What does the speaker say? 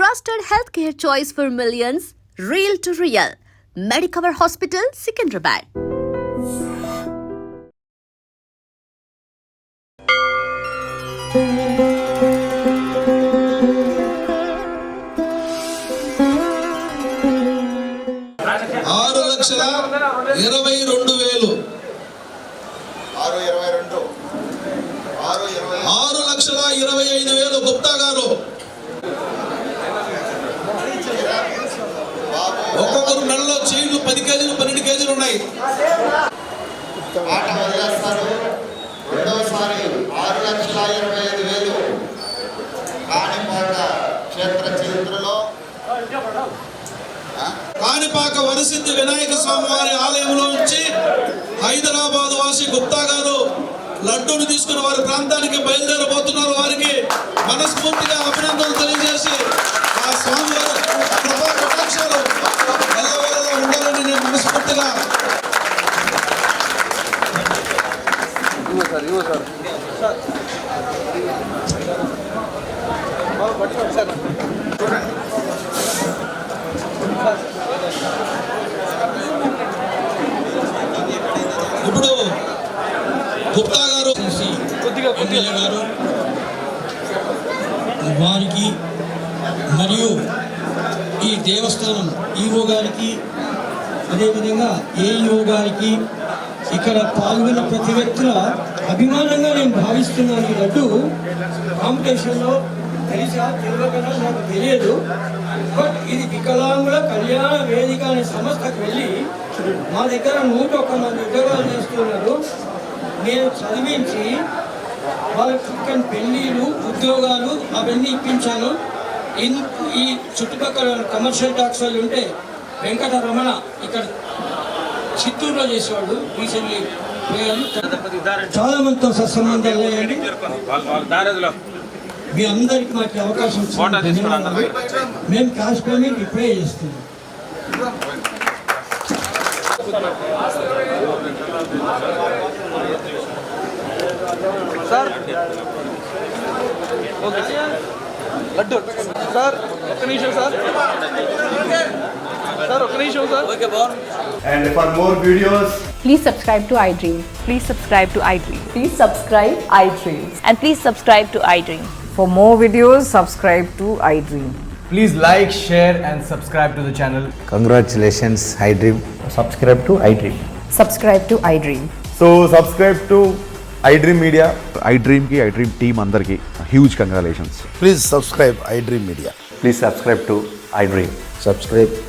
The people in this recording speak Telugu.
trusted healthcare choice for millions, real to real. Medicover Hospital, Secunderabad. ఆరు లక్షల ఇరవై రెండు వేలు ఆరు ఇరవై రెండు ఆరు లక్షల ఇరవై ఐదు వేలు గుప్తా గారు ఒక్కొక్కరు నెలలో చైన్లు పది కేజీలు పన్నెండు కేజీలు ఉన్నాయి. ఆట వదిలేస్తారు. రెండవసారి ఆరు లక్షల ఇరవై ఐదు వేలు. కాణిపాక క్షేత్ర చరిత్రలో. ఆ? కాణిపాక వరసిద్ధి వినాయక స్వామి వారి ఆలయంలో నుంచి హైదరాబాద్ వాసి గుప్తా గారు లడ్డూని తీసుకుని వారి ప్రాంతానికి బయలుదేరబోతున్నారు. వారికి మనస్ఫూర్తిగా అభినందనలు తెలియజేసి ఇప్పుడు గుప్తా గారు ఎమ్మెల్యే గారు వారికి మరియు ఈ దేవస్థానం ఈఓ గారికి అదేవిధంగా ఏఈఓ గారికి ఇక్కడ పాల్గొన్న ప్రతి వ్యక్తుల అభిమానంగా నేను భావిస్తున్నాను ఈ లడ్డు కాంపిటీషన్లో తెలుసా? తెలియకనా నాకు తెలియదు. బట్ ఇది వికలాంగుల కళ్యాణ వేదిక అనే సంస్థకు వెళ్ళి మా దగ్గర నూట ఒక్క మంది ఉద్యోగాలు చేస్తున్నారు. నేను చదివించి వాళ్ళకి చక్కని పెళ్ళిళ్ళు ఉద్యోగాలు అవన్నీ ఇప్పించాను. ఇన్ ఈ చుట్టుపక్కల కమర్షియల్ టాక్స్ వాళ్ళు ఉంటే వెంకటరమణ ఇక్కడ చిత్తూరులో చేసేవాడు రీసెంట్లీ చాలా మందితో సత్సంబంధాలు లేయండి మీ అందరికి మాకు అవకాశం. మేము క్యాష్ పేమెంట్ ఇప్పుడే చేస్తున్నాం. సార్. ఓకే. లడ్డు సార్ ఒక్క నిమిషం సార్. సార్ ఒక్క నిమిషం సార్ ఓకే బాగుంది And for more videos, Please subscribe to iDream. Please subscribe to iDream. Please subscribe iDream. And please subscribe to iDream. For more videos, subscribe to iDream. please like, share, and subscribe to the channel. Congratulations, iDream. Subscribe to iDream. Subscribe to iDream. So subscribe to iDream media ఐడ్రీమ్కి iDream team అందరికీ huge congratulations please subscribe iDream media Please subscribe to iDream. Subscribe iDream